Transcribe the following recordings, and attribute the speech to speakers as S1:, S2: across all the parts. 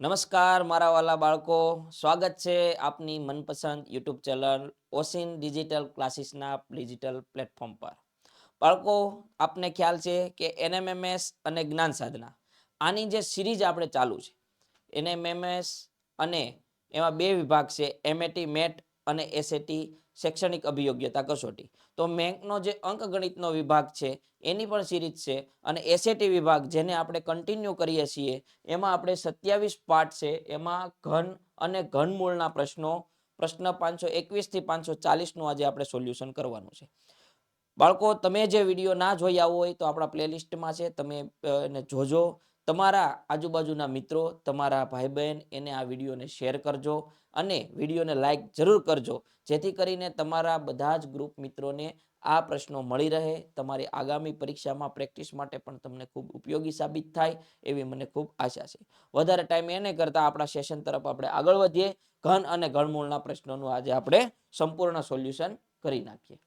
S1: નમસ્કાર, મારા વાલા બાળકો. સ્વાગત છે આપની મનપસંદ યુટ્યુબ ચેનલ ઓસિન ડિજિટલ ક્લાસીસના ડિજિટલ પ્લેટફોર્મ પર. બાળકો, આપને ખ્યાલ છે કે એનએમએમએસ અને જ્ઞાન સાધના આની જે સિરીઝ આપણે ચાલુ છે. એનએમએમએસ અને એમાં બે વિભાગ છે, એમએટી મેટ અને એસએટી શૈક્ષણિક અભિયોગ્યતા કસોટી. તો મેંકનો જે અંકગણિતનો વિભાગ છે, એની પણ સિરીઝ છે અને એસએટી વિભાગ જેને આપણે કન્ટિન્યુ કરીએ છીએ, એમાં આપણે સત્યાવીસ પાઠ છે, એમાં ઘન અને ઘનમૂળના પ્રશ્નો, પ્રશ્ન પાંચસો એકવીસથી પાંચસો ચાલીસનું આજે આપણે સોલ્યુશન કરવાનું છે. બાળકો, તમે જે વીડિયો ના જોયા હોય તો આપણા પ્લેલિસ્ટમાં છે, તમે એને જોજો. તમારા આજુબાજુના મિત્રો, તમારા ભાઈ બહેન એને આ વિડીયોને શેર કરજો અને વિડીયોને લાઈક જરૂર કરજો. જેથી કરીને તમારા બધા જ ગ્રુપ મિત્રોને આ પ્રશ્નો મળી રહે. તમારી આગામી પરીક્ષામાં પ્રેક્ટિસ માટે પણ તમને ખૂબ ઉપયોગી સાબિત થાય એવી મને ખૂબ આશા છે. વધારે ટાઈમ એને કરતાં આપણા સેશન તરફ આપણે આગળ વધીએ. ઘન અને ઘનમૂળના પ્રશ્નોનું આજે આપણે સંપૂર્ણ સોલ્યુશન કરી નાખીએ.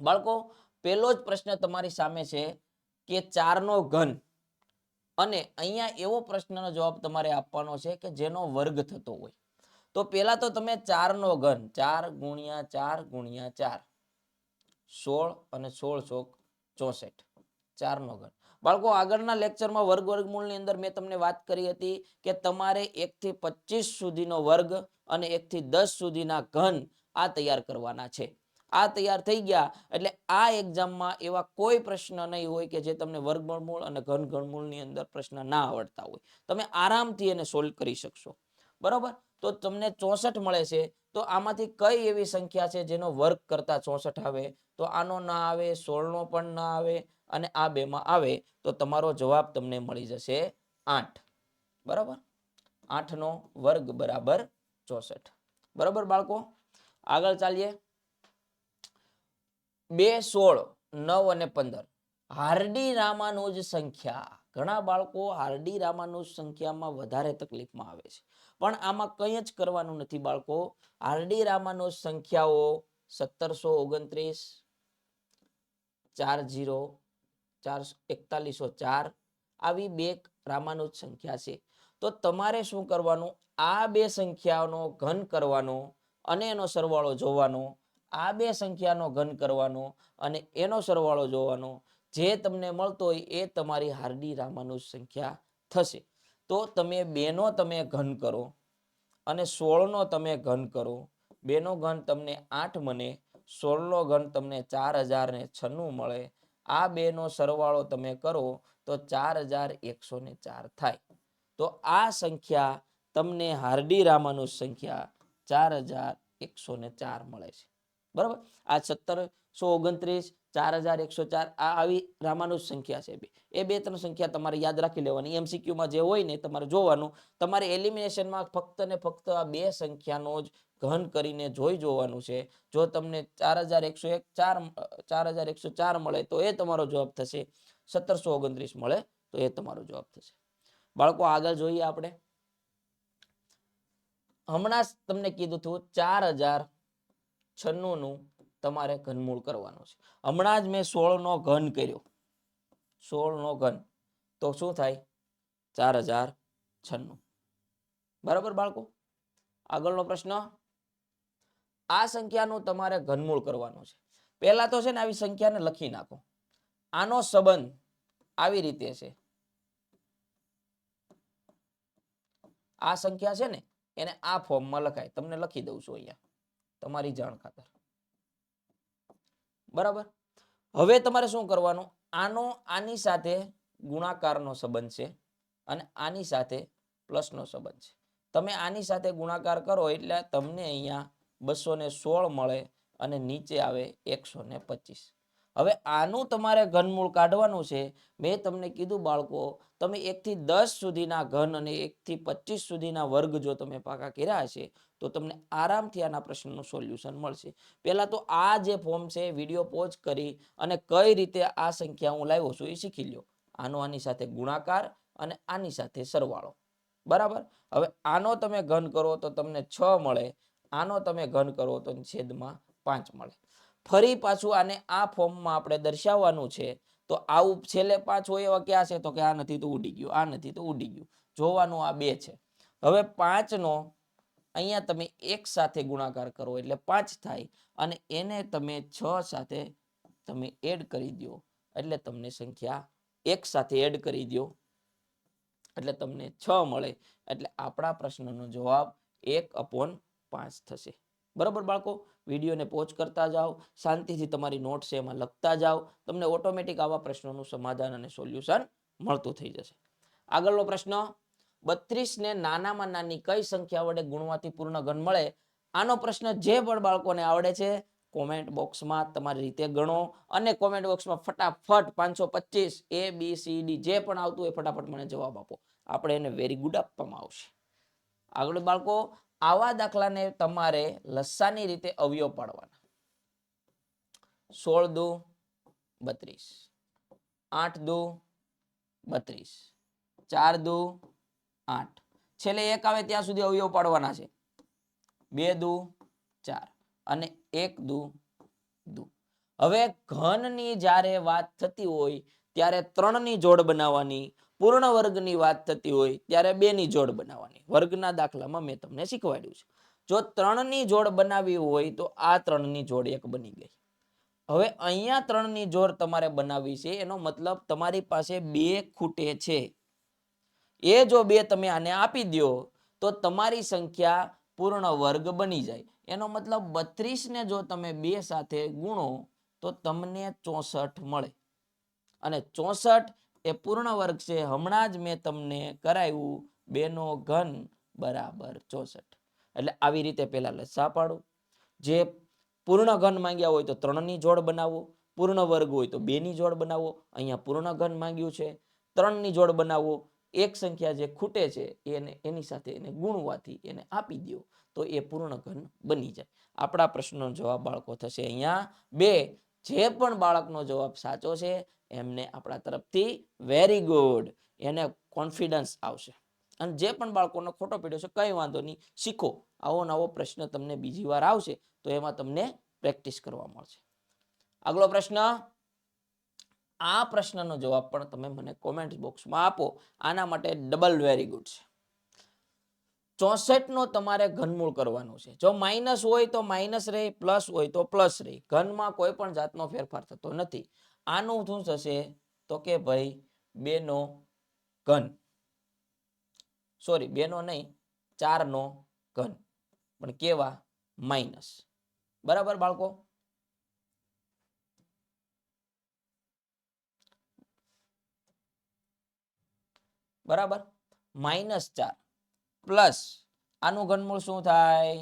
S1: બાળકો, પહેલો જ પ્રશ્ન તમારી સામે છે કે ચારનો ઘન અને અહીંયા એવો પ્રશ્નનો જવાબ તમારે આપવાનો છે કે જેનો વર્ગ થતો હોય. તો પહેલા તો તમે ચારનો ઘન, ચાર ગુણ્યા ચાર ગુણ્યા ચાર. સોળ અને સોળ ચોક ચોસઠ. ચારનો ઘન. બાળકો, આગળના લેક્ચરમાં વર્ગ વર્ગમૂળની અંદર મેં તમને વાત કરી હતી કે તમારે એકથી પચીસ સુધીનો વર્ગ અને એકથી દસ સુધીના ઘન આ તૈયાર કરવાના છે. આ તૈયાર થઈ ગયા. એટલે આ એક્ઝામમાં એવા કોઈ પ્રશ્ન નહીં હોય કે જે તમને વર્ગમૂળ અને ઘન ઘનમૂળની અંદર પ્રશ્ન ના આવડતા હોય. તમે આરામથી એને સોલ્વ કરી શકશો. બરોબર? તો તમને ચોસઠ મળે છે. તો આમાંથી કઈ એવી સંખ્યા છે જેનો વર્ગ કરતા ચોસઠ આવે? તો આનો ના આવે, સોળનો પણ ના આવે અને આ બેમાં આવે. તો તમારો જવાબ તમને મળી જશે આઠ. બરાબર? આઠનો વર્ગ બરાબર ચોસઠ. બરાબર બાળકો? આગળ ચાલીએ. બે, સોળ, નવ અને પંદર. હાર્ડી રામાનુજ સંખ્યા. ઘણા બાળકો હાર્ડી રામાનુજ સંખ્યામાં વધારે તકલીફમાં આવે છે. પણ આમાં કંઈ જ કરવાનું નથી બાળકો. હાર્ડી રામાનુજ સંખ્યાઓ સત્તરસો ઓગણત્રીસ ચાર જીરો ચાર એકતાલીસો ચાર આવી બે રામાનુજ સંખ્યા છે. તો તમારે શું કરવાનું? આ બે સંખ્યાનો ઘન કરવાનો અને એનો સરવાળો જોવાનો. આ બે સંખ્યાનો ઘન કરવાનો અને એનો સરવાળો જોવાનો. જે તમને મળતો હોય એ તમારી હાર્ડી રામાનુજ સંખ્યા થશે. તો તમે બેનો તમે ઘન કરો અને સોળનો તમે ઘન કરો. બેનો ઘન તમને આઠ મને, સોળનો ઘન તમને ચાર હજાર ને છન્નું મળે. આ બેનો સરવાળો તમે કરો તો ચાર હજાર એકસો ને ચાર થાય. તો આ સંખ્યા તમને હાર્ડી રામાનુજ સંખ્યા ચાર હજાર એકસો ને ચાર મળે છે. બરાબર? આ સત્તરસો ઓગણત્રીસ, ચાર હજાર એકસો ચાર, આ આવી રામાનુજ સંખ્યા છે બે. એ બે ત્રણ સંખ્યા તમારે યાદ રાખી લેવાની. એમસીક્યુમાં જે હોય ને તમારે જોવાનું. તમારે એલિમિનેશનમાં ફક્ત ને ફક્ત આ બે સંખ્યાનો જ ઘન કરીને જોઈ જોવાનું છે. જો તમને ચાર હજાર એકસો એક, ચાર ચાર હજાર એકસો ચાર મળે તો એ તમારો જવાબ થશે. સત્તરસો ઓગણત્રીસ મળે તો એ તમારો જવાબ થશે. બાળકો, આગળ જોઈએ આપણે. હમણાં જ તમને કીધું હતું, ચાર હજાર છન્નું નું તમારે ઘનમૂળ કરવાનું છે. હમણાં જ મેં સોળનો ઘન કર્યો. સોળનો ઘન. તો શું થાય? ચાર હજાર છન્નું. બરાબર બાળકો? આગળનો પ્રશ્ન? આ સંખ્યાનું તમારે ઘનમૂળ કરવાનું છે. પહેલાં તો છે ને આવી સંખ્યાને લખી નાખો. આનો સંબંધ આવી રીતે છે. આ સંખ્યા છે ને એને આ ફોર્મમાં લખાય. તમને લખી દઉં છું અહીંયા. તમારી જાણ ખાતર. બરાબર? હવે તમારે શું કરવાનું? આનો, આની સાથે ગુણાકારનો સંબંધ છે અને આની સાથે પ્લસનો સંબંધ છે. તમે આની સાથે ગુણાકાર કરો એટલે તમને અહીંયા બસો સોળ મળે અને નીચે આવે એકસો ને પચીસ. હવે આનું તમારે ઘનમૂળ કાઢવાનું છે. મેં તમને કીધું બાળકો, તમે એકથી દસ સુધીના ઘન અને એકથી પચીસ સુધીના વર્ગ જો તમે પાકા કર્યા છે તો તમને આરામથી આના પ્રશ્નનું સોલ્યુશન મળશે. પહેલાં તો આ જે ફોર્મ છે, વીડિયો પોઝ કરી અને કઈ રીતે આ સંખ્યા હું લાવ્યો છું એ શીખી લ્યો. આનો આની સાથે ગુણાકાર અને આની સાથે સરવાળો. બરાબર? હવે આનો તમે ઘન કરો તો તમને છ મળે, આનો તમે ઘન કરો તો છેદમાં પાંચ મળે. ફરી પાછું આને આ ફોર્મમાં આપણે દર્શાવવાનું છે. તો આવું છેલ્લે પાંચ હોય એવા ક્યાં છે તો કે આ નથી તો ઉડી ગયું, આ નથી તો ઉડી ગયું. જોવાનું આ બે છે. હવે પાંચનો અહીંયા તમે એક સાથે ગુણાકાર કરો એટલે પાંચ થાય અને એને તમે છ સાથે તમે એડ કરી દો એટલે તમને સંખ્યા એક સાથે એડ કરી દો એટલે તમને છ મળે. એટલે આપણા પ્રશ્નનો જવાબ એક અપોન પાંચ થશે. બરાબર બાળકો? વિડીયોને પોચ કરતા જાઓ, શાંતિથી તમારી નોટ્સ એમાં લખતા જાઓ, તમને ઓટોમેટિક આવા પ્રશ્નોનું સમાધાન અને સોલ્યુશન મળતું થઈ જશે. આગળનો પ્રશ્ન બત્રીસ ને નાનામાં નાની કઈ સંખ્યા વડે ગુણવાથી પૂર્ણ ગણ મળે? આનો પ્રશ્ન જે પણ બાળકોને આવડે છે, કોમેન્ટ બોક્સમાં તમારી રીતે ગણો અને કોમેન્ટ બોક્સમાં ફટાફટ પાંચસો પચીસ, એ, બી, સી, ડી જે પણ આવતું હોય ફટાફટ મને જવાબ આપો. આપણે એને વેરી ગુડ આપવામાં આવશે. આગળ બાળકો આવા દાખલાને તમારે લસાની રીતે અવયવ પાડવાના. સોળ દુ, બત્રીસ. આઠ દુ, બત્રીસ. ચાર દુ, આઠ. છેલ્લે એક આવે ત્યાં સુધી અવયવ પાડવાના છે. બે દુ, ચાર. અને એક દુ દુ. હવે ઘનની જ્યારે વાત થતી હોય, ત્યારે ત્રણની જોડ બનાવવાની પૂર્ણ વર્ગની વાત થતી હોય ત્યારે બેની જોડ બનાવવાની. વર્ગના દાખલામાં મેં તમને શીખવાડ્યું છે. જો ત્રણની જોડ બનાવી હોય તો આ ત્રણની જોડ એક બની ગઈ. હવે અહીંયા ત્રણની જોડ તમારે બનાવવી છે. એનો મતલબ તમારી પાસે બે ખૂટે છે. એ જો બે તમે આને આપી દો તો તમારી સંખ્યા પૂર્ણ વર્ગ બની જાય. એનો મતલબ બત્રીસ ને જો તમે બે સાથે ગુણો, તો તમને ચોસઠ મળે. અને ચોસઠ એ પૂર્ણ વર્ગ છે. હમણાં જ મેં તમને કરાવ્યું બેનો ઘન બરાબર ચોસઠ. એટલે આવી રીતે પહેલા લસા પાડો. જે પૂર્ણ ઘન માંગ્યા હોય તો ત્રણની જોડ બનાવો. પૂર્ણ વર્ગ હોય તો બેની જોડ બનાવો. અહીંયા પૂર્ણ ઘન માંગ્યું છે. ત્રણની જોડ બનાવો. એક સંખ્યા જે ખૂટે છે એને એની સાથે એને ગુણવાથી એને આપી દો તો એ પૂર્ણ ઘન બની જાય. આપણા પ્રશ્નનો જવાબ બાળકો થશે અહીંયા. બે, જે પણ બાળકનો જવાબ સાચો છે એમને આપણા તરફથી વેરી ગુડ એને કોન્ફિડન્સ આવશે. અને જે પણ બાળકોનો ખોટો પીડ્યો છે, કંઈ વાંધો નહીં, શીખો. આવો નવો પ્રશ્ન તમને બીજી વાર આવશે, તો એમાં તમને પ્રેક્ટિસ કરવા મળશે. આગલો પ્રશ્ન, આ પ્રશ્નનો જવાબ પણ તમે મને કોમેન્ટ બોક્સમાં આપો. આના માટે ડબલ વેરી ગુડ છે. ચોસઠ નો તમારે ઘનમૂળ કરવાનું છે. જો માઇનસ હોય તો માઇનસ રહે પ્લસ હોય તો પ્લસ રહે. ઘનમાં કોઈ પણ જાતનો ફેરફાર થતો નથી. આનું શું થશે? તો કે ભાઈ બેનો ઘન. સોરી બેનો નહીં, ચારનો ઘન. પણ કેવા? માઇનસ બરાબર બાળકો? બરાબર? માઇનસ ચાર. પ્લસ આનું ઘનમૂળ શું થાય?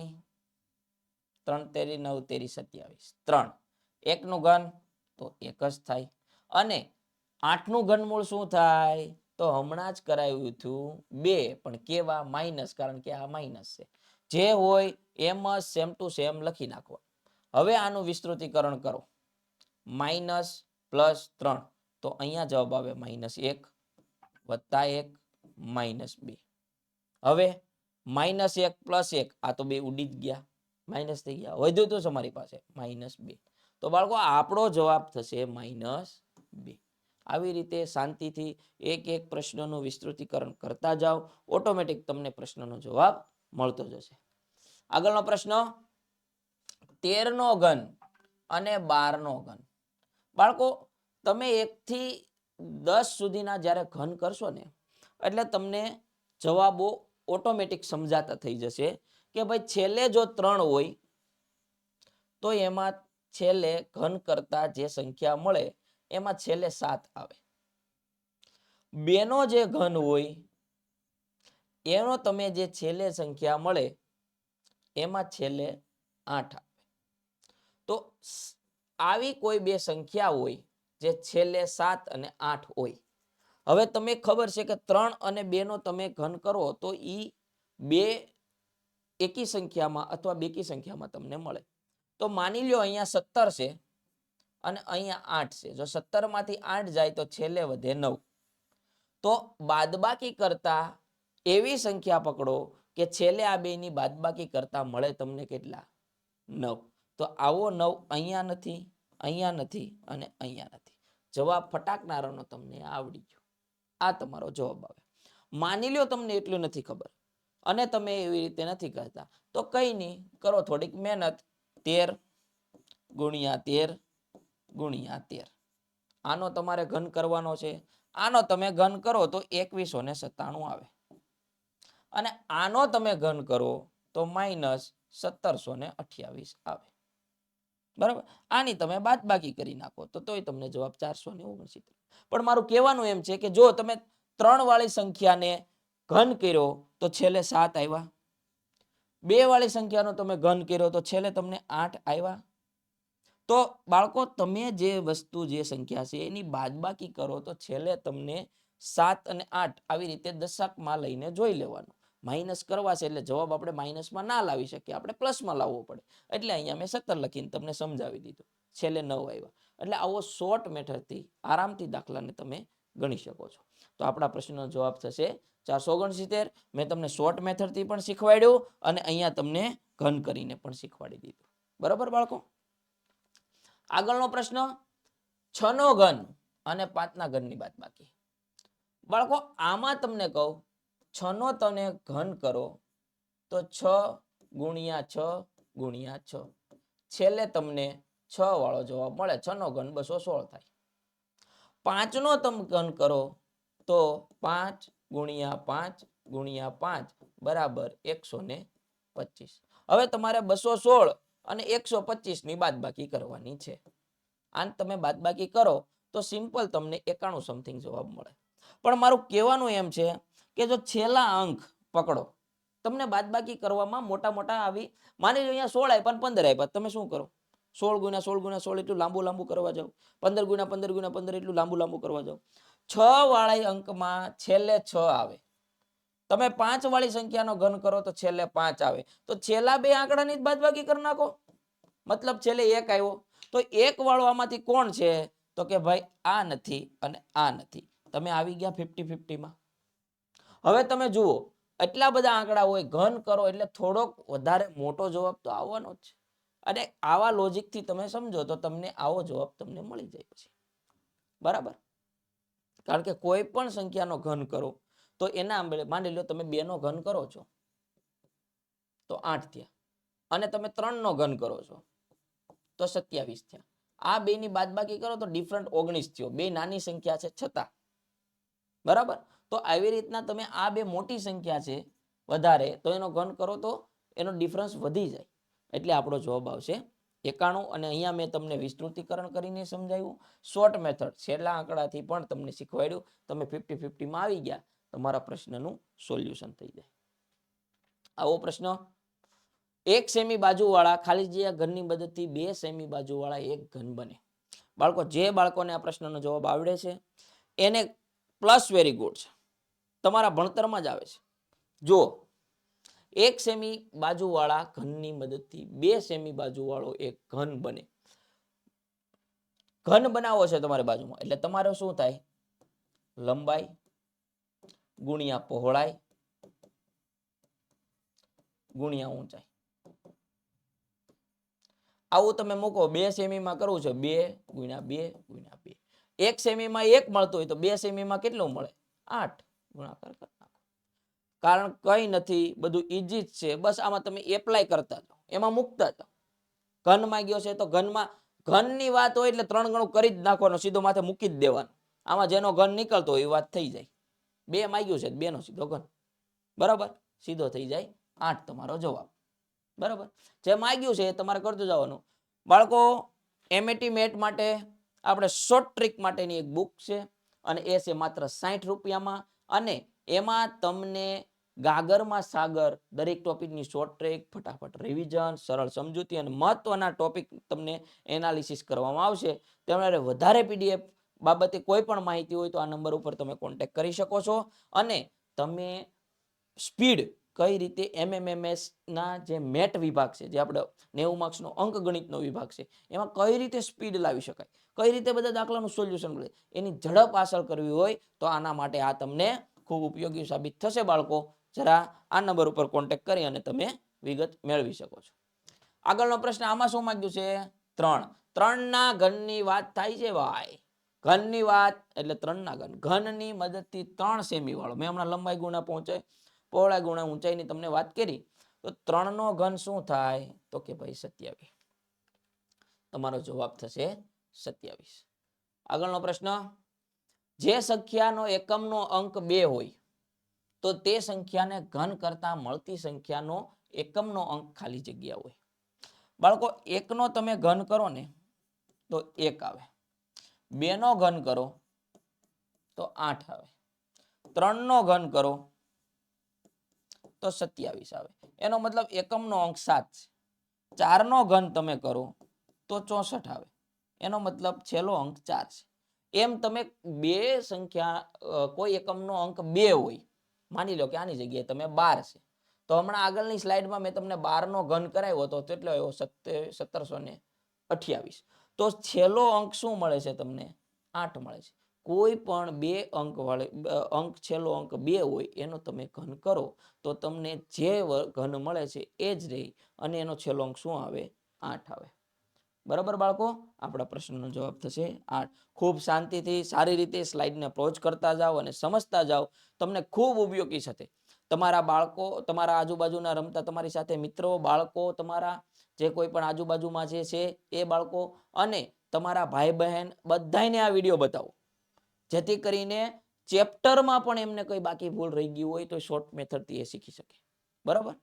S1: ત્રણ તેરી નવ તેરી સત્યાવીસ. ત્રણ. એકનું ઘન તો એક જ થાય. અને આઠનું ઘનમૂળ શું થાય? તો હમણાં જ કરાવ્યું હતું બે, પણ કેવા? માઇનસ, કારણ કે આ માઇનસ છે. જે હોય એમ જ સેમ ટુ સેમ લખી નાખવા. હવે આનું વિસ્તૃતીકરણ કરો. માઇનસ પ્લસ ત્રણ. તો અહીંયા જવાબ આવે માઇનસ એક વત્તા એક માઇનસ બે. હવે માઇનસ એક પ્લસ એક. આ તો બે ઉડી જ ગયા. માઇનસ થઈ ગયા. વધ્યું તો તમારી પાસે માઇનસ બે. તો બાળકો, આપણો જવાબ થશે માઇનસ બે. આવી રીતે શાંતિથી એક એક પ્રશ્નનું વિસ્તૃતીકરણ કરતા જાઓ ઓટોમેટિક તમને પ્રશ્નનો જવાબ મળતો જશે. આગળનો પ્રશ્ન, તેરનો ઘન અને બારનો ઘન. બાળકો, તમે એકથી દસ સુધીના જ્યારે ઘન કરશો ને, એટલે તમને જવાબો ઓટોમેટિક સમજાતા થઈ જશે કે ભાઈ, છેલ્લે જો ત્રણ હોય, તો એમાં છેલ્લે ઘન કરતા જે સંખ્યા મળે, એમાં છેલ્લે સાત આવે. બેનો જે ઘન હોય, એનો તમે જે છેલ્લે સંખ્યા મળે, એમાં છેલ્લે આઠ આવે. તો આવી કોઈ બે સંખ્યા હોય, જે છેલ્લે સાત અને આઠ હોય. હવે તમે ખબર છે કે ત્રણ અને બેનો તમે ઘન કરો, તો ઈ બે એકી સંખ્યામાં અથવા બેકી સંખ્યામાં તમને મળે. તો માની લ્યો અહીંયા સત્તર છે અને અહીંયા આઠ છે. જો સત્તરમાંથી આઠ જાય તો છેલ્લે વધે નવ. તો બાદબાકી કરતા એવી સંખ્યા પકડો કે છેલ્લે આ બેની બાદબાકી કરતા મળે તમને કેટલા? નવ. તો આવો નવ અહીંયા નથી અહીંયા નથી અને અહીંયા નથી. જવાબ ફટાકનારાનો તમને આવડી ગયો. આ તમારો જવાબ આવે. માની લ્યો તમને એટલું નથી ખબર અને તમે એવી રીતે નથી કરતા. તો કંઈ નહીં, કરો થોડીક મહેનત. તેર ગુણ્યા તેર ગુણ્યા તેર. આનો તમારે ઘન કરવાનો છે. આનો તમે ઘન કરો તો એકવીસો ને સત્તાણું આવે. અને આનો તમે ઘન કરો તો માઇનસ સત્તરસો ને અઠ્યાવીસ આવે. બરાબર? આની તમે બાદબાકી કરી નાખો તો તોય તમને જવાબ ચારસો ને ઓગણસિત્તેર પણ મારું કહેવાનું એમ છે કે જો તમે ત્રણ વાળી સંખ્યાને ઘન કર્યો તો છેલ્લે સાત આવ્યા. બે વાળી સંખ્યાનો તમે ઘન કર્યો તો છેલ્લે તમને આઠ આવ્યા તો બાળકો, તમે જે વસ્તુ, જે સંખ્યા છે, એની બાદબાકી કરો તો છેલ્લે તમને સાત અને આઠ આવી રીતે દશકમાં લઈને જોઈ લેવાનું. માઇનસ કરવા છે એટલે જવાબ આપણે માઇનસમાં ના લાવી શકીએ, આપણે પ્લસમાં લાવવો પડે. એટલે અહીંયા મેં સત્તર લખીને તમને સમજાવી દીધું. છેલ્લે નવ આવ્યા એટલે આવો શોર્ટ મેથડથી આરામથી દાખલાને તમે ગણી શકો છો. તો આપણા પ્રશ્નનો જવાબ થશે ચારસો ઓગણસિત્તેર, મેં તમને શોર્ટ મેથડથી પણ શીખવાડ્યું અને અહીંયા તમને ઘન કરીને પણ શીખવાડી દીધું. બરાબર બાળકો? આગળનો પ્રશ્ન છ નો ઘન અને પાંચના ઘનની બાદ બાકી. બાળકો, આમાં તમને કહું છ નો તમે ઘન કરો તો છ ગુણ્યા છ ગુણ્યા છ. છેલ્લે તમને છ વાળો જવાબ મળે છ નો ઘન બસો સોળ થાય. પાંચનો તમે ઘન કરો તો પાંચ ગુણ્યા પાંચ ગુણ્યા પાંચ બરાબર એકસો ને પચીસ. હવે તમારે બસો સોળ અને એકસો પચીસની બાદબાકી કરવાની છે. આમ તમે બાદબાકી કરો તો સિમ્પલ તમને એકાણું સમથિંગ જવાબ મળે. પણ મારું કહેવાનું એમ છે કે જો છેલ્લા અંક પકડો, તમને બાદબાકી કરવામાં મોટા મોટા આવી, માની લો અહીંયા સોળ આપ્યા પંદર આપ્યા, તમે શું કરો? સોળ ગુણ્યા સોળ ગુણ્યા સોળ એટલું લાંબુ લાંબુ કરવા જાઓ. પંદર ગુણ્યા પંદર ગુણ્યા પંદર એટલું લાંબુ લાંબુ કરવા જાઓ. છ વાળી અંકમાં છેલ્લે છ આવે. તમે પાંચ વાળી સંખ્યાનો ઘન કરો તો છેલ્લે પાંચ આવે. તો છેલ્લા બે આંકડાની જ બાદબાકી કરી નાખો. મતલબ છેલ્લે એક આવ્યો. તો એક વાળો આમાંથી કોણ છે? તો કે ભાઈ આ નથી અને આ નથી. તમે આવી ગયા ફિફ્ટી ફિફ્ટીમાં હવે તમે જુઓ, એટલા બધા આંકડા હોય, ઘન કરો એટલે થોડોક વધારે મોટો જવાબ તો આવવાનો જ છે. અને આવા લોજિકથી તમે સમજો તો તમને આવો જવાબ તમને મળી જાય પછી. બરાબર? કારણ કે કોઈ પણ સંખ્યાનો ઘન કરો, તો એના માની લો તમે બે નો ઘન કરો છો, તો આઠ થયા. અને તમે ત્રણ નો ઘન કરો છો, તો સત્યાવીસ થયા. આ બે ની બાદબાકી કરો તો ડિફરન્ટ ઓગણીસ થયો. બે નાની સંખ્યા છે છતાં. બરાબર? તો આવી રીતના તમે આ બે મોટી સંખ્યા છે વધારે, તો એનો ઘન કરો તો એનો ડિફરન્સ વધી જાય. એટલે આપણો જવાબ આવશે એકાણું અને અહીંયા મેં તમને વિસ્તૃતીકરણ કરીને સમજાવ્યું. શોર્ટ મેથડ છેલ્લા આંકડાથી પણ તમને શીખવાડ્યું. તમે ફિફ્ટી ફિફ્ટીમાં આવી ગયા તમારા પ્રશ્નનું સોલ્યુશન થઈ જાય. આવો પ્રશ્ન. એક સેમી બાજુવાળા, ખાલી જગ્યા ઘનની મદદથી બે સેમી બાજુવાળા એક ઘન બને. બાળકો, જે બાળકોને આ પ્રશ્નનો જવાબ આવડે છે, એને પ્લસ વેરી ગુડ છે. તમારા ભણતરમાં જ આવે છે. જો એક સેમી બાજુવાળા ઘનની મદદથી બે સેમી બાજુવાળો એક ઘન બને. ઘન બનાવો છે તમારી બાજુમાં. એટલે તમારો શું થાય? લંબાઈ, ગુણ્યા પહોળાઈ, ગુણ્યા ઊંચાઈ. આવું તમે મૂકો. બે સેમીમાં કરવું છે? બે ગુણ્યા બે ગુણ્યા બે. એક સેમીમાં એક મળતું હોય તો બે સેમીમાં કેટલું મળે? આઠ. ગુણાકાર કારણ કંઈ નથી, બધું ઈજી જ છે. બસ આમાં તમે એપ્લાય કરતા જાઓ. એમાં મૂકતા જાઓ. ઘન માગ્યો છે તો ઘનમાં, ઘનની વાત હોય એટલે ત્રણ ગણું કરી જ નાખવાનો, સીધો માથે મૂકી જ દેવાનો. આમાં જેનો ઘન નીકળતો હોય એ વાત થઈ જાય. બે માંગ્યું છે બેનો સીધો ઘન. બરાબર? સીધો થઈ જાય. આઠ તમારો જવાબ. બરાબર? જે માંગ્યું છે એ તમારે કરતું જવાનું. બાળકો એમએટી મેટ માટે આપણે શોર્ટ ટ્રીક માટેની એક બુક છે અને એ છે માત્ર સાઠ રૂપિયામાં અને એમાં તમને ગાગરમાં સાગર દરેક ટોપિકની શોર્ટ ટ્રેક ફટાફટ રિવિઝન સરળ સમજૂતી અને મહત્વના ટોપિક તમને એનાલિસિસ કરવામાં આવશે. તમારે વધારે પીડીએફ બાબતે કોઈ પણ માહિતી હોય તો આ નંબર ઉપર તમે કોન્ટેક્ટ કરી શકો છો. અને તમે સ્પીડ કઈ રીતે એમએમએમએસના જે મેટ વિભાગ છે, જે આપણે નેવું માર્ક્સનો અંક ગણિતનો વિભાગ છે, એમાં કઈ રીતે સ્પીડ લાવી શકાય? કઈ રીતે બધા દાખલાનું સોલ્યુશન મળે? એની ઝડપ હાંસલ કરવી હોય તો આના માટે આ તમને ખૂબ ઉપયોગી સાબિત થશે બાળકો. જરા આ નંબર ઉપર કોન્ટેક્ટ કરી અને તમે વિગત મેળવી શકો છો. આગળનો પ્રશ્ન આમાં શું માંગ્યું છે? ત્રણ. ત્રણના ઘનની વાત થાય છે ભાઈ. ઘનની વાત એટલે ત્રણના ઘન. ઘનની મદદથી ત્રણ સેમી વાળો. મેં હમણાં લંબાઈ ગુણા પહોંચે પહોળાઈ ગુણા ઊંચાઈની તમને વાત કરી. તો ત્રણનો ઘન શું થાય? તો કે ભાઈ સત્યાવીસ. તમારો જવાબ થશે સત્યાવીસ. આગળનો પ્રશ્ન. જે સંખ્યાનો એકમનો અંક બે હોય તો તે સંખ્યાને ઘન કરતા મળતી સંખ્યાનો એકમનો અંક ખાલી જગ્યા હોય. બાળકો, એકનો તમે ઘન કરો ને, તો એક આવે. બેનો ઘન કરો, તો આઠ આવે. ત્રણનો ઘન કરો, તો સત્યાવીસ આવે. એનો મતલબ એકમનો અંક સાત છે. ચારનો ઘન તમે કરો, તો ચોસઠ આવે. એનો મતલબ છેલ્લો અંક ચાર છે. એમ તમે બે સંખ્યા કોઈ એકમનો અંક બે હોય માની લો કે આની જગ્યાએ તમે બાર છે. તો હમણાં આગળની સ્લાઇડમાં મેં તમને બારનો ઘન કરાવ્યો હતો, કેટલો સત્તે સત્તરસો ને અઠ્યાવીસ. તો છેલ્લો અંક શું મળે છે તમને? આઠ મળે છે. કોઈ પણ બે અંક વાળે અંક, છેલ્લો અંક બે હોય, એનો તમે ઘન કરો, તો તમને જે ઘન મળે છે એ જ રહી અને એનો છેલ્લો અંક શું આવે? આઠ આવે. બરાબર બાળકો? આપણા પ્રશ્નનો જવાબ થશે આઠ. ખૂબ શાંતિથી સારી રીતે સ્લાઇડને અપ્રોચ કરતા જાઓ અને સમજતા જાઓ. તમને ખૂબ ઉપયોગી થશે. તમારા બાળકો, તમારા આજુબાજુના રમતા, તમારી સાથે મિત્રો, બાળકો, તમારા જે કોઈ પણ આજુબાજુમાં જે છે એ બાળકો અને તમારા ભાઈ બહેન બધાને આ વીડિયો બતાવો. જેથી કરીને ચેપ્ટરમાં પણ એમને કોઈ બાકી ભૂલ રહી ગયું હોય તો શોર્ટ મેથડથી એ શીખી શકે. બરાબર?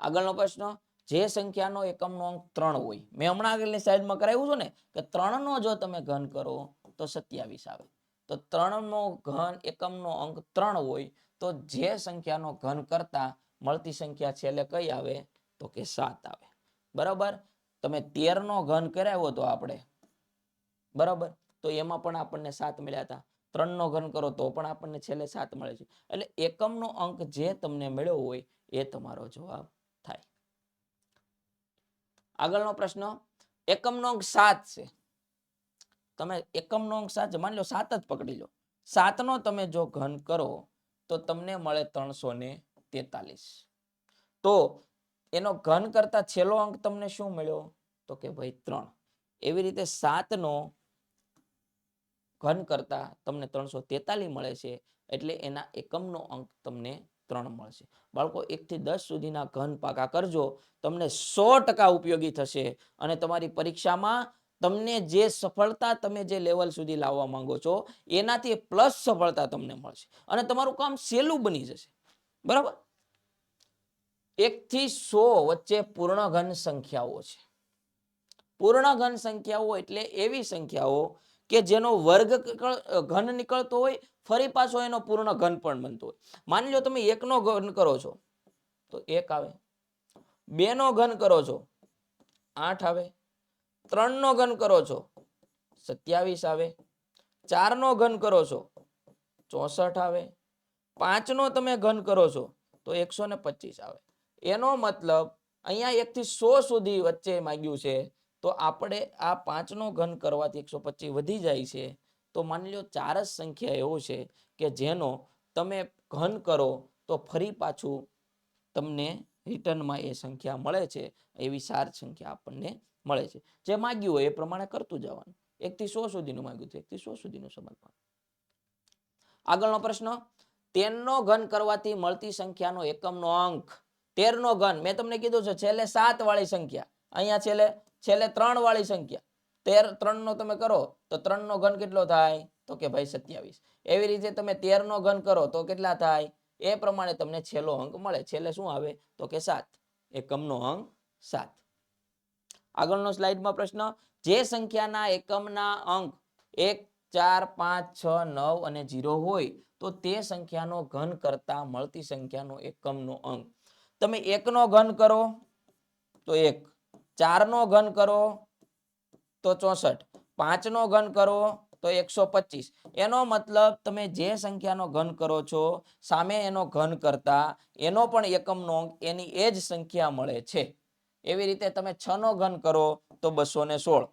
S1: આગળનો પ્રશ્ન જે સંખ્યાનો એકમનો અંક ત્રણ હોય. મેં હમણાં આગળની સાઈડમાં કરાવ્યું છે ને, કે ત્રણનો જો તમે ઘન કરો, તો સત્યાવીસ આવે. તો ત્રણનો ઘન એકમનો અંક ત્રણ હોય, તો જે સંખ્યાનો ઘન કરતા મળતી સંખ્યા છેલ્લે કઈ આવે? તો કે સાત આવે. બરાબર? તમે તેરનો ઘન કરાવ્યો તો આપણે. બરાબર? તો એમાં પણ આપણને સાત મળ્યા હતા. ત્રણનો ઘન કરો તો પણ આપણને છેલ્લે સાત મળે છે. એટલે એકમનો અંક જે તમને મળ્યો હોય, એ તમારો જવાબ આગળનો પ્રશ્ન, એકમનો અંક સાત છે. તમે એકમનો અંક સાત માની લો સાત જ પકડી લો. સાતનો તમે જો ઘન કરો, તો તમને મળે ત્રણસો ને તેતાલીસ. તો એનો ઘન કરતા છેલ્લો અંક તમને શું મળ્યો? તો કે ભાઈ ત્રણ. એવી રીતે સાતનો ઘન કરતા તમને ત્રણસો તેતાલીસ મળે છે, એટલે એના એકમનો અંક તમને ત્રણ મળશે. બાળકો, એકથી દસ સુધીના ઘન પાકા કરજો. તમને સો ટકા ઉપયોગી થશે અને તમારી પરીક્ષામાં તમને જે સફળતા તમે જે લેવલ સુધી લાવવા માંગો છો, એનાથી પ્લસ સફળતા તમને મળશે. અને તમારું કામ સહેલું બની જશે. બરાબર? એકથી સો વચ્ચે પૂર્ણ ઘન સંખ્યાઓ છે. પૂર્ણ ઘન સંખ્યાઓ એટલે એવી સંખ્યાઓ કે જેનો વર્ગ ઘન નીકળતો હોય, ફરી પાછો એનો પૂર્ણ ઘન પણ બનતો હોય. માની લો તમે એકનો ઘન કરો છો, તો એક આવે. બે નો ઘન કરો છો, આઠ આવે. ત્રણનો ઘન કરો છો, સત્યાવીસ આવે. ચારનો ઘન કરો છો, ચોસઠ આવે. પાંચનો તમે ઘન કરો છો, તો એકસો ને પચીસ આવે. એનો મતલબ અહીંયા એકથી સો સુધી વચ્ચે માંગ્યું છે તો આપણે આ પાંચનો ઘન કરવાથી એકસો પચીસ વધી જાય છે. તો માની લો ચાર જ સંખ્યા એવો છે કે જેનો તમે ઘન કરો તો ફરી પાછું તમને રિટર્નમાં એ સંખ્યા મળે છે, એવી સાર સંખ્યા આપણને મળે છે. જે માગ્યું હોય એ પ્રમાણે કરતું જવાનું. એકથી સો સુધીનું માગ્યું છે, એકથી સો સુધીનું સમજવાનું આગળનો પ્રશ્ન, તેરનો ઘન કરવાથી મળતી સંખ્યાનો એકમનો અંક. તેરનો ઘન, મેં તમને કીધું છે, છેલ્લે સાત વાળી સંખ્યા. અહીંયા છેલ્લે છેલ્લે ત્રણ વાળી સંખ્યા. તેર, ત્રણનો તમે કરો, તો ત્રણનો ઘન કેટલો થાય? તો કે ભાઈ સત્યાવીસ. એવી રીતે તમે તેરનો ઘન કરો, તો કેટલા થાય? એ પ્રમાણે તમને છેલ્લો અંક મળે. છેલ્લે શું આવે? તો કે સાત. એકમનો અંક સાત. આગળનો સ્લાઇડમાં પ્રશ્ન, જે સંખ્યાના એકમના અંક એક, ચાર, પાંચ, છ, નવ અને જીરો હોય, તો તે સંખ્યાનો ઘન કરતા મળતી સંખ્યાનો એકમનો અંક. તમે એકનો ઘન કરો, તો એક. ચારનો ઘન કરો તો ચોસઠ. પાંચનો ઘન કરો તો એકસો પચીસ. એનો મતલબ તમે જે સંખ્યાનો ઘન કરો છો, સામે એનો ઘન કરતા એનો પણ એકમનો અંક એની એ જ સંખ્યા મળે છે. એવી રીતે તમે છ નો ઘન કરો તો બસો ને સોળ.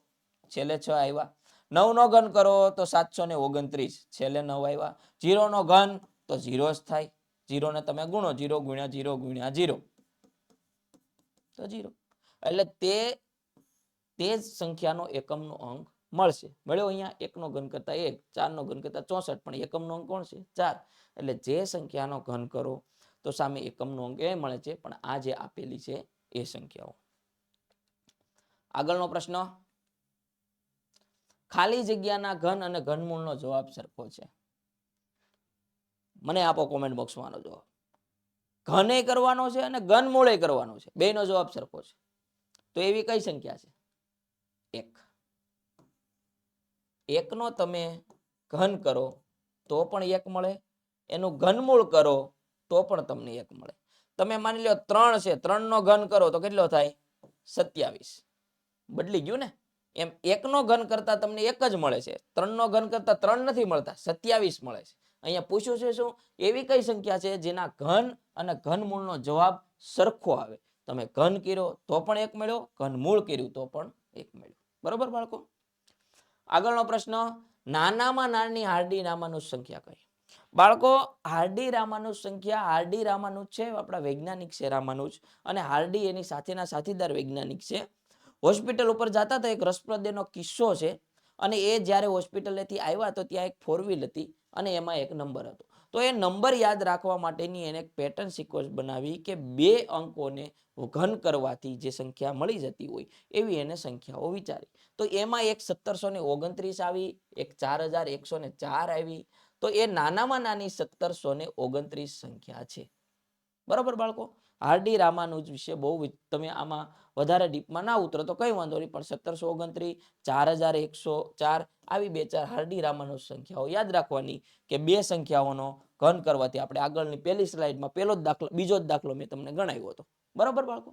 S1: છેલ્લે છ આવ્યા નવ નો ઘન કરો તો સાતસો ને ઓગણત્રીસ. છેલ્લે નવ આવ્યા જીરો નો ઘન તો ઝીરો જ થાય. જીરો ને તમે ગુણો. જીરો ગુણ્યા જીરો ગુણ્યા જીરો. તો જીરો. એટલે તે તે જ સંખ્યાનો એકમનો અંક મળશે. મળ્યો અહીંયા એકનો ઘન કરતા એક, ચારનો ઘન કરતા ચોસઠ, પણ એકમનો અંક કોણ છે? ચાર. એટલે જે સંખ્યાનો ઘન કરો તો સામે એકમનો અંક એ મળે છે, પણ આ જે આપેલી છે એ સંખ્યાઓ. આગળનો પ્રશ્ન. ખાલી જગ્યાના ઘન અને ઘનમૂળનો જવાબ સરખો છે. મને આપો કોમેન્ટ બોક્સમાં જવાબ. ઘને કરવાનો છે અને ઘનમૂળે કરવાનો છે. બેનો જવાબ સરખો છે. તો એવી કઈ સંખ્યા છે? એક. એકનો તમે ઘન કરો, તો પણ એક મળે. એનું ઘનમૂળ કરો, તો પણ તમને એક મળે. તમે માની લો ત્રણ છે, ત્રણનો ઘન કરો, તો કેટલો થાય? સત્યાવીસ. બદલી ગયું ને? એમ એકનો ઘન કરતા તમને એક જ મળે છે. ત્રણનો ઘન કરતા ત્રણ નથી મળતા, સત્યાવીસ મળે છે. અહીંયા પૂછ્યું છે શું? એવી કઈ સંખ્યા છે જેના ઘન અને ઘનમૂળનો જવાબ સરખો આવે. તમે ઘન કર્યો તો પણ એક મળ્યો ઘનમૂળ કર્યું તો પણ એક મેળ્યો. બરોબર બાળકો? આગળનો પ્રશ્ન, નાનામાં નાની હાર્ડી રામાનું સંખ્યા કઈ? બાળકો હાર્ડી રામાનું સંખ્યા હાર્ડી રામાનું છે, આપણા વૈજ્ઞાનિક છે રામાનુજ, અને હાર્ડી એની સાથેના સાથીદાર વૈજ્ઞાનિક છે. હોસ્પિટલ ઉપર જતા હતા એક રસપ્રદ એનો કિસ્સો છે, અને એ જ્યારે હોસ્પિટલેથી આવ્યા તો ત્યાં એક ફોર વ્હીલ હતી, અને એમાં એક નંબર હતો. તો એ નંબર યાદ રાખવા માટેની એને એક પેટર્ન સિક્વન્સ બનાવી કે બે અંકોને ઘન કરવાથી જે સંખ્યા મળી જતી હોય એવી એને સંખ્યાઓ વિચારી. તો એમાં એક સત્તરસો ને ઓગણત્રીસ આવી, એક ચાર હજાર એકસો ને ચાર આવી, તો એ નાનામાં નાની સત્તરસો ને ઓગણત્રીસ સંખ્યા છે. બરાબર બાળકો? હાર્ડી રામાનુજ વિશે બહુ તમે આમાં વધારે ડીપમાં ના ઉતરો તો કઈ વાંધો નહીં, પણ સત્તરસો ઓગણત્રીસ, ચાર હજાર એકસો ચાર આવી બે ચાર હાર્ડી રામાનુજ સંખ્યાઓ યાદ રાખવાની કે બે સંખ્યાઓનો ઘન કરવાથી આપણે આગળની પહેલી સ્લાઇડમાં પહેલો જ દાખલો, બીજો જ દાખલો મેં તમને ગણાવ્યો હતો. બરાબર બાળકો?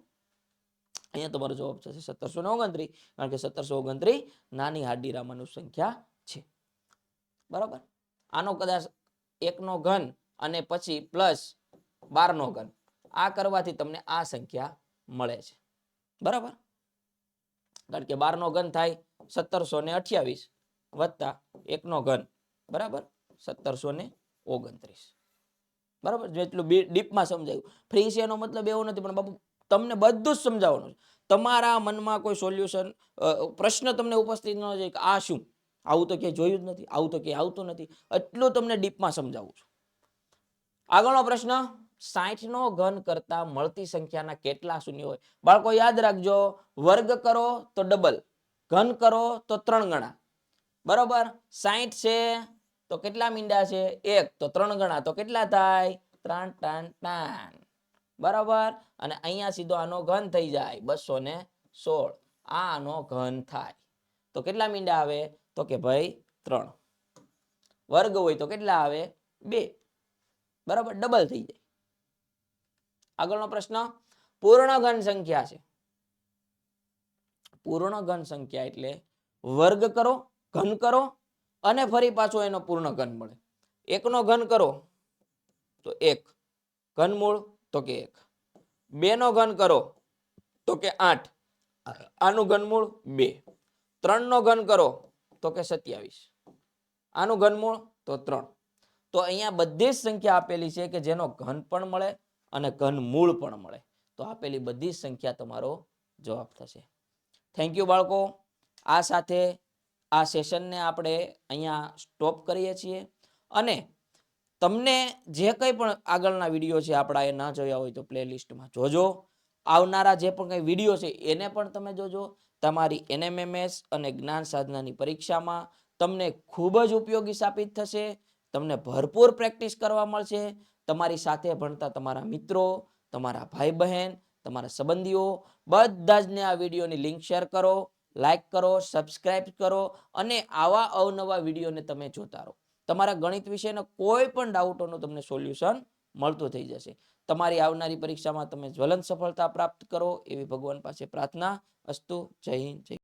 S1: અહીંયા તમારો જવાબ થશે સત્તરસો ને ઓગણત્રીસ, કારણ કે સત્તરસો ઓગણત્રીસ નાની હાર્ડી રામાનુજ સંખ્યા છે. બરાબર? આનો કદાચ એકનો ઘન અને પછી પ્લસ બારનો ઘન. આ કરવાથી તમને આ સંખ્યા મળે છે. બરાબર? કારણ કે બારનો ઘન થાય સત્તરસો ને અઠ્યાવીસ વત્તા એકનો ઘન. બરાબર? સત્તરસો ને ઓગણત્રીસ. બરાબર? જેટલું ડીપમાં સમજાયું. ફ્રી છે એનો મતલબ એવો નથી, પણ બાપુ, તમને બધું જ સમજાવવાનું છે. તમારા મનમાં કોઈ સોલ્યુશન પ્રશ્ન તમને ઉપસ્થિત ન થાય કે આ શું? આવું તો ક્યાંય જોયું જ નથી, આવું તો ક્યાંય આવતું નથી. એટલું તમને ડીપમાં સમજાવું છું. આગળનો પ્રશ્ન? સાઠ નો ઘન કરતા મળતી સંખ્યાના કેટલા શૂન્ય હોય? બાળકો, યાદ રાખજો, વર્ગ કરો તો ડબલ ઘન કરો તો ત્રણ ગણા. બરોબર? સાઠ છે તો કેટલા મીંડા છે? એક. તો ત્રણ ગણા. તો કેટલા થાય? ત્રણ ત્રણ ત્રણ. બરાબર? અને અહીંયા સીધો આનો ઘન થઈ જાય બસો ને સોળ. આનો ઘન થાય. તો કેટલા મીંડા આવે? તો કે ભાઈ ત્રણ. વર્ગ હોય તો કેટલા આવે? બે. બરાબર? ડબલ થઈ જાય. આગળનો પ્રશ્ન, પૂર્ણ ઘન સંખ્યા છે. પૂર્ણ ઘન સંખ્યા એટલે વર્ગ કરો, ઘન કરો અને ફરી પાછો એનો પૂર્ણ ઘન મળે. એકનો ઘન કરો તો એક. ઘનમૂળ તો કે એક. બે નો ઘન કરો તો કે આઠ. આનું ઘનમૂળ બે. ત્રણ નો ઘન કરો તો કે સત્યાવીસ. આનું ઘનમૂળ તો ત્રણ. તો અહીંયા બધી જ સંખ્યા આપેલી છે કે જેનો ઘન પણ મળે અને ઘનમૂળ પણ મળે. તો આપેલી બધી સંખ્યા તમારો જવાબ થશે. થેન્ક યુ બાળકો. આ સાથે આ સેશનને આપણે અહીંયા સ્ટોપ કરીએ છીએ. અને તમને જે કંઈ પણ આગળના વીડિયો છે આપણા એ ના જોયા હોય તો પ્લેલિસ્ટમાં જોજો. આવનારા જે પણ કંઈ વીડિયો છે એને પણ તમે જોજો. તમારી એનએમએમએસ અને જ્ઞાન સાધનાની પરીક્ષામાં તમને ખૂબ જ ઉપયોગી સાબિત થશે. તમને ભરપૂર પ્રેક્ટિસ કરવા મળશે. તમારી સાથે ભણતા તમારા મિત્રો, તમારા ભાઈ બહેન તમારા સંબંધીઓ બધા જ ને આ વિડીયોની લિંક શેર કરો, લાઈક કરો, સબસ્ક્રાઇબ કરો અને આવા અવનવા વિડીયોને તમે જોતા રહો. તમારા ગણિત વિશેના કોઈ પણ ડાઉટોનું તમને સોલ્યુશન મળતું થઈ જશે. તમારી આવનારી પરીક્ષામાં તમે જ્વલંત સફળતા પ્રાપ્ત કરો. એવી ભગવાન પાસે પ્રાર્થના. અસ્તુ, જય હિન્દ, જય